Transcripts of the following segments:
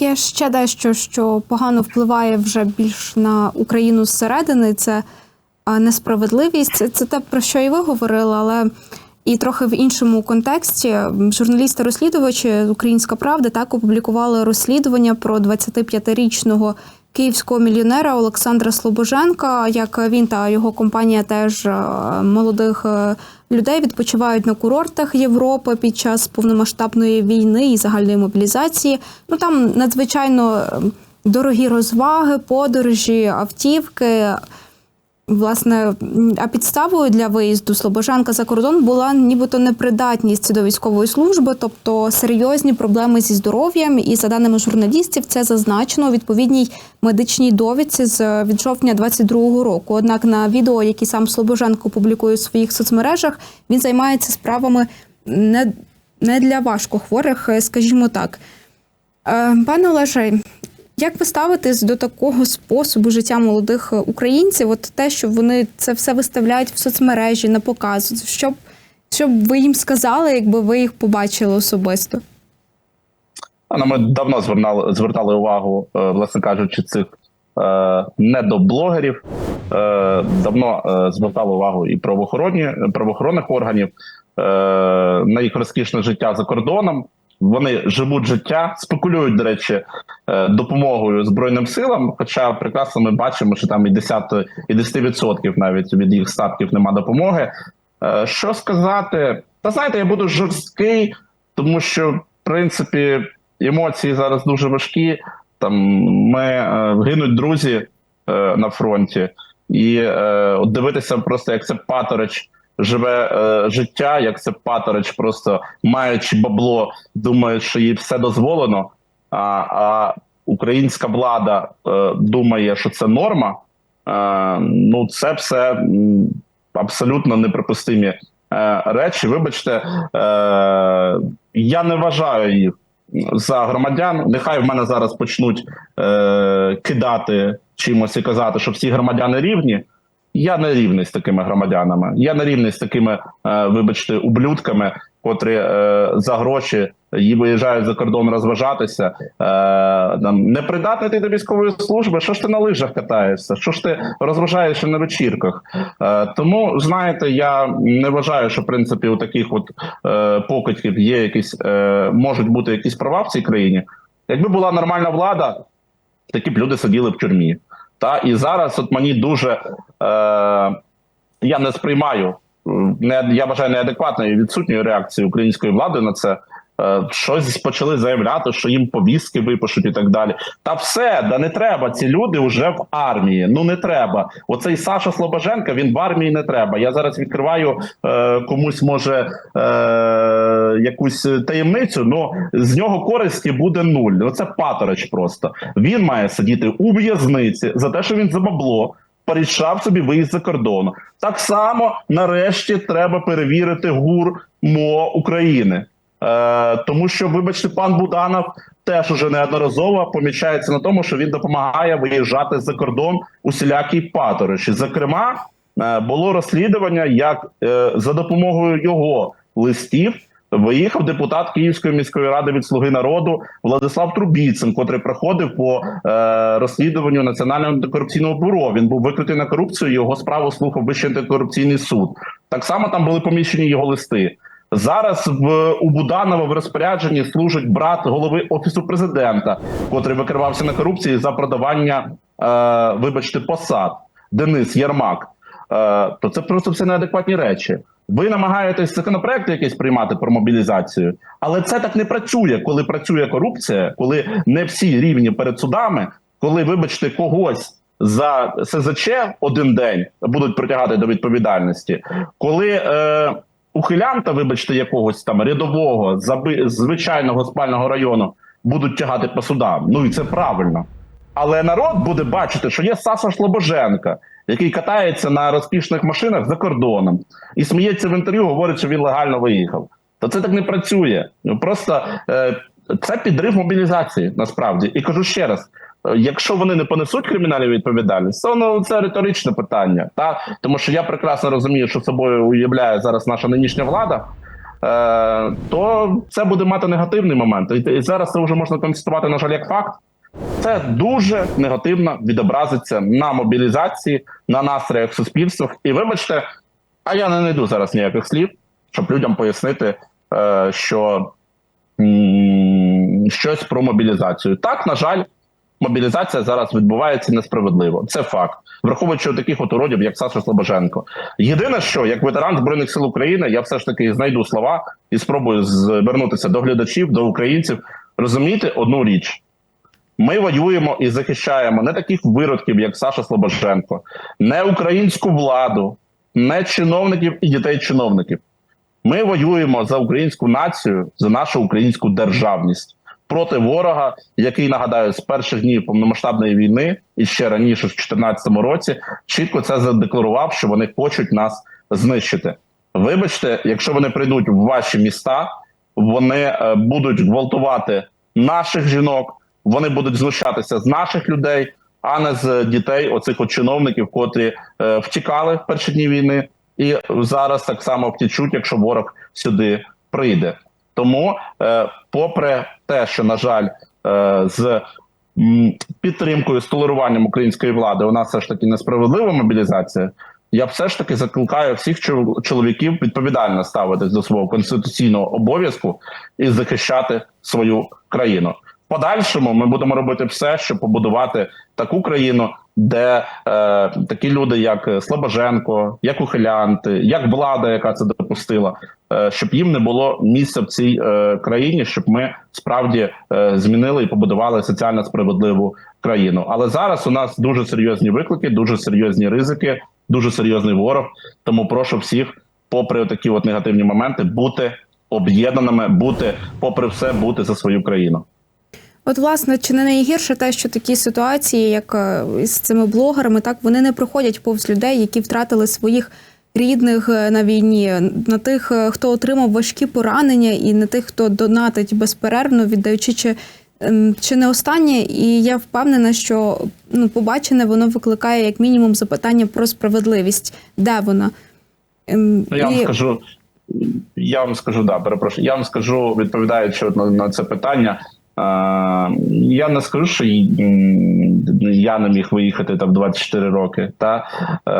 Є ще дещо, що погано впливає вже більш на Україну зсередини. Це несправедливість. Це, це те, про що і ви говорили, але і трохи в іншому контексті. Журналісти-розслідувачі Українська Правда так опублікували розслідування про 25-річного київського мільйонера Олександра Слобоженка. Як він та його компанія теж е, молодих е, людей відпочивають на курортах Європи під час повномасштабної війни і загальної мобілізації. Ну там надзвичайно е, дорогі розваги, подорожі, автівки. Власне, а підставою для виїзду Слобожанка за кордон була нібито непридатність до військової служби, тобто серйозні проблеми зі здоров'ям. І за даними журналістів, це зазначено у відповідній медичній довідці з від жовтня 22-го року. Однак на відео, які сам Слобоженко публікує у своїх соцмережах, він займається справами не, не для важкохворих, е, скажімо так. Е, Пане Олеже, як ви ставитесь до такого способу життя молодих е, українців? От те, що вони це все виставляють в соцмережі на показ, щоб, щоб ви їм сказали, якби ви їх побачили особисто? Ну, ми давно звертали, звертали увагу, е, власне кажучи, цих е, недоблогерів. Е, давно е, звертали увагу і правоохоронні правоохоронних органів е, на їх розкішне життя за кордоном. Вони живуть життя, спекулюють, до речі, е, допомогою збройним силам. Хоча прекрасно ми бачимо, що там і 10, і 10% навіть від їх статків нема допомоги. Е, Що сказати? Та знаєте, я буду жорсткий, тому що в принципі емоції зараз дуже важкі. Там ми е, гинуть друзі на фронті, і от дивитися просто, як це Паторич живе е, життя, як це Паторич, просто маючи бабло, думає, що їй все дозволено. А, а українська влада е, думає, що це норма. Е, ну, це все абсолютно неприпустимі е, речі. Вибачте, е, я не вважаю їх за громадян. Нехай в мене зараз почнуть е, кидати чимось і казати, що всі громадяни рівні. Я не рівний з такими громадянами. Я не рівний з такими, е, вибачте, ублюдками, котрі е, за гроші і виїжджають за кордон розважатися. Е, там, непридатний ти до військової служби. Що ж ти на лижах катаєшся? Що ж ти розважаєшся на вечірках? Тому знаєте, я не вважаю, що в принципі у таких от покидьків є якісь можуть бути якісь права в цій країні. Якби була нормальна влада, такі б люди сиділи в тюрмі. Та і зараз, от мені дуже е, я не сприймаю не я вважаю неадекватною відсутньою реакцією української влади на це. Е, Щось почали заявляти, що їм повістки випишуть і так далі. Та все, да не треба. Ці люди вже в армії. Ну не треба. Оцей Саша Слобоженка він в армії не треба. Я зараз відкриваю е, комусь може е, якусь таємницю. Ну з нього користі буде нуль. Ну це паторич. Просто він має сидіти у в'язниці за те, що він за бабло. Порішав собі виїзд за кордону. Так само нарешті треба перевірити ГУР МО України. Е, тому що, вибачте, пан Буданов теж уже неодноразово помічається на тому, що він допомагає виїжджати за кордон усілякій паториші. Зокрема, е, було розслідування, як е, за допомогою його листів виїхав депутат Київської міської ради від Слуги народу Владислав Трубіцин, котрий проходив по е, розслідуванню Національного антикорупційного бюро. Він був викритий на корупцію. Його справу слухав Вищий антикорупційний суд. Так само там були поміщені його листи. Зараз в у Буданова в розпорядженні служить брат голови офісу президента, котрий викривався на корупції за продавання, е, вибачте, посад Денис Єрмак. Е, то це просто все неадекватні речі. Ви намагаєтесь законопроекти якісь приймати про мобілізацію, але це так не працює, коли працює корупція, коли не всі рівні перед судами, коли, вибачте, когось за СЗЧ один день будуть притягати до відповідальності, коли. Е, ухилянта, вибачте, якогось там рядового заби... звичайного спального району будуть тягати по судам. Ну і це правильно. Але народ буде бачити, що є Саша Шлобоженка, який катається на розкішних машинах за кордоном і сміється в інтерв'ю, говорить, що він легально виїхав. То це так не працює. Просто е, це підрив мобілізації насправді. І кажу ще раз: якщо вони не понесуть кримінальну відповідальність, то ну це риторичне питання. Та тому що я прекрасно розумію, що собою уявляє зараз наша нинішня влада. е, то це буде мати негативний момент. І, зараз це вже можна констатувати, на жаль, як факт. Це дуже негативно відобразиться на мобілізації, на настроях в суспільствах. І вибачте, а я не знайду зараз ніяких слів, щоб людям пояснити, е, що щось про мобілізацію. Так, на жаль, мобілізація зараз відбувається несправедливо. Це факт, враховуючи таких от уродів, як Саша Слобоженко. Єдине, що як ветеран збройних сил України, я все ж таки знайду слова і спробую звернутися до глядачів, до українців, розуміти одну річ. Ми воюємо і захищаємо не таких виродків, як Саша Слобоженко, не українську владу, не чиновників і дітей чиновників. Ми воюємо за українську націю, за нашу українську державність проти ворога, який нагадаю з перших днів повномасштабної війни і ще раніше, в 2014 році, чітко це задекларував, що вони хочуть нас знищити. Вибачте, якщо вони прийдуть в ваші міста, вони е, будуть гвалтувати наших жінок, вони будуть знущатися з наших людей, а не з дітей, оцих от чиновників, котрі е, втікали в перші дні війни, і зараз так само втічуть, якщо ворог сюди прийде. Тому, е, попри те, що на жаль, е, з підтримкою з толеруванням української влади у нас все ж таки несправедлива мобілізація. Я все ж таки закликаю всіх чоловіків відповідально ставитись до свого конституційного обов'язку і захищати свою країну. В подальшому ми будемо робити все, щоб побудувати таку країну, де е, такі люди, як Слобоженко, як ухилянти, як влада, яка це допустила, щоб їм не було місця в цій е, країні, щоб ми справді е, змінили і побудували соціально справедливу країну. Але зараз у нас дуже серйозні виклики, дуже серйозні ризики, дуже серйозний ворог. Тому прошу всіх, попри такі от негативні моменти, бути об'єднаними, бути, попри все, бути за свою країну. От, власне, чи не найгірше те, що такі ситуації, як е, з цими блогерами, так вони не проходять повз людей, які втратили своїх рідних е, на війні, на тих, е, хто отримав важкі поранення, і на тих, хто донатить безперервно, віддаючи чи, ем, чи не останнє. І я впевнена, що ну, побачене воно викликає як мінімум запитання про справедливість, де вона. Ем, Ну, я вам і- скажу, я вам скажу, да, перепрошую. Я вам скажу, відповідаючи на, на це питання. Е, я не скажу, що я не міг виїхати там 24 роки, та е,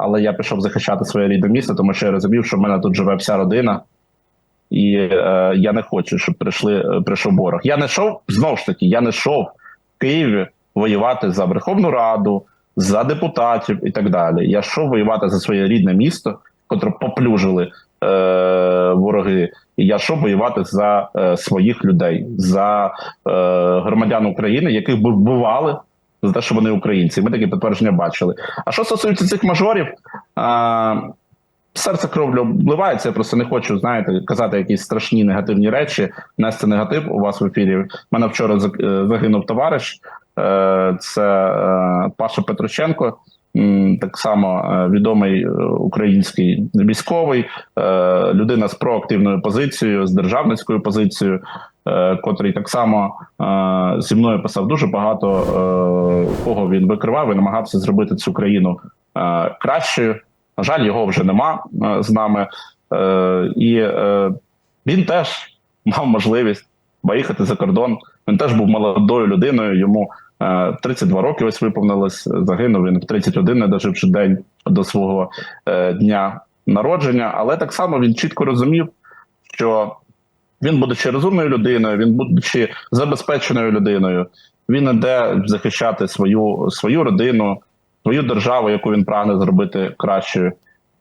але я пішов захищати своє рідне місто, тому що я розумів, що в мене тут живе вся родина, і е, я не хочу, щоб прийшли прийшов ворог. Я не йшов знову ж таки, я не йшов в Києві воювати за Верховну Раду, за депутатів і так далі. Я йшов воювати за своє рідне місто, котре поплюжили е, вороги. І я йшов воювати за е, своїх людей, за е, громадян України, яких би вбивали за те, що вони українці. Ми такі підтвердження бачили. А що стосується цих мажорів, а, серце кровлю обливається. Я просто не хочу, знаєте, казати якісь страшні негативні речі, нести негатив у вас в ефірі. У мене вчора е, загинув товариш. е, Це е, Паша Петроченко. Так само е, відомий е, український військовий, е, людина з проактивною позицією, з державницькою позицією, котрий так само зі мною писав дуже багато кого він викривав і намагався зробити цю країну кращою. На жаль, його вже нема з нами, і він теж мав можливість виїхати за кордон. Він теж був молодою людиною. Йому 32 роки ось виповнилось. Загинув він в 31, не доживши день до свого е, дня народження. Але так само він чітко розумів, що він, будучи розумною людиною, він будучи забезпеченою людиною, він іде захищати свою, свою родину, свою державу, яку він прагне зробити кращою,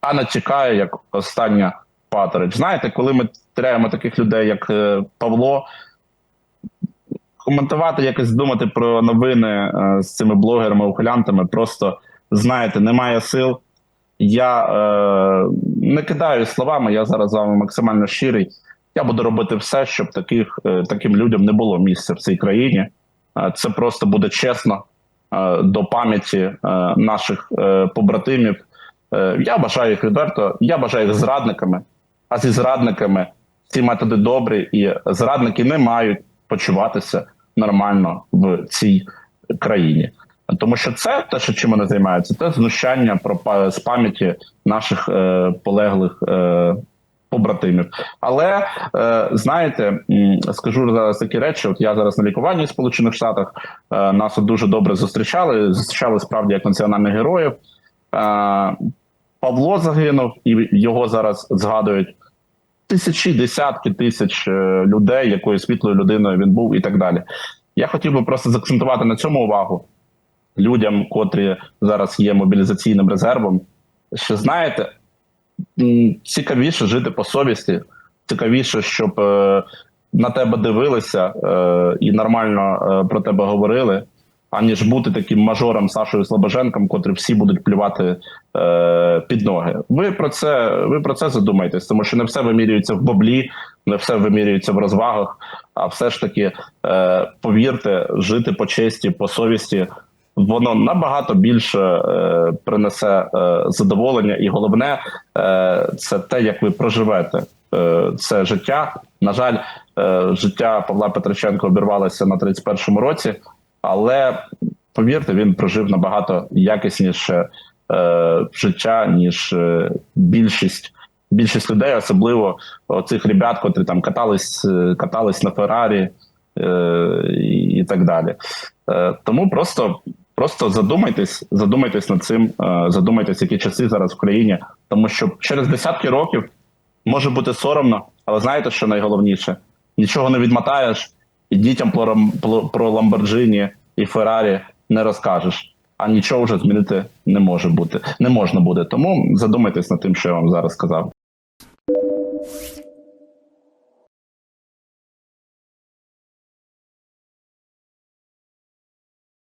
а не чекає як остання патерич. Знаєте, коли ми теряємо таких людей, як е, Павло, коментувати, якось думати про новини е, з цими блогерами, ухилянтами, просто знаєте, немає сил. Я е, не кидаю словами, я зараз з вами максимально щирий. Я буду робити все, щоб таких, е, таким людям не було місця в цій країні. Е, це просто буде чесно до пам'яті наших побратимів. Я бажаю їх відверто, я бажаю їх зрадниками, а зі зрадниками ці методи добрі, і зрадники не мають почуватися нормально в цій країні. Тому що це те, що чим вони займаються, це знущання про з пам'яті наших е, полеглих е, побратимів. Але е, знаєте, скажу зараз такі речі. От я зараз на лікуванні в Сполучених Штатах. Е, нас дуже добре зустрічали. Зустрічали справді як національних героїв. Е, Павло загинув, і його зараз згадують тисячі, десятки тисяч е, людей, якою світлою людиною він був, і так далі. Я хотів би просто заакцентувати на цьому увагу людям, котрі зараз є мобілізаційним резервом. Що знаєте, цікавіше жити по совісті, цікавіше, щоб е, на тебе дивилися е, і нормально про тебе говорили, аніж бути таким мажором Сашою Слобоженком, котрі всі будуть плювати е, під ноги. Ви про це ви про це задумайтесь, тому що не все вимірюється в баблі, не все вимірюється в розвагах. А все ж таки, е, повірте, жити по честі, по совісті. Воно набагато більше е, принесе е, задоволення, і головне е, це те, як ви проживете е, це життя. На жаль, е, життя Павла Петриченка обірвалося на 31-му році, але повірте, він прожив набагато якісніше е, життя, ніж е, більшість. Більшість людей, особливо цих ребят, котрі там катались, е, катались на Феррарі е, і, так далі. Е, тому просто, просто задумайтесь, задумайтесь над цим, е, задумайтесь, які часи зараз в країні, тому що через десятки років може бути соромно, але знаєте, що найголовніше? Нічого не відмотаєш, дітям про, про- Ламборджині і Феррарі не розкажеш. А нічого вже змінити не може бути, не можна буде. Тому задумайтесь над тим, що я вам зараз сказав.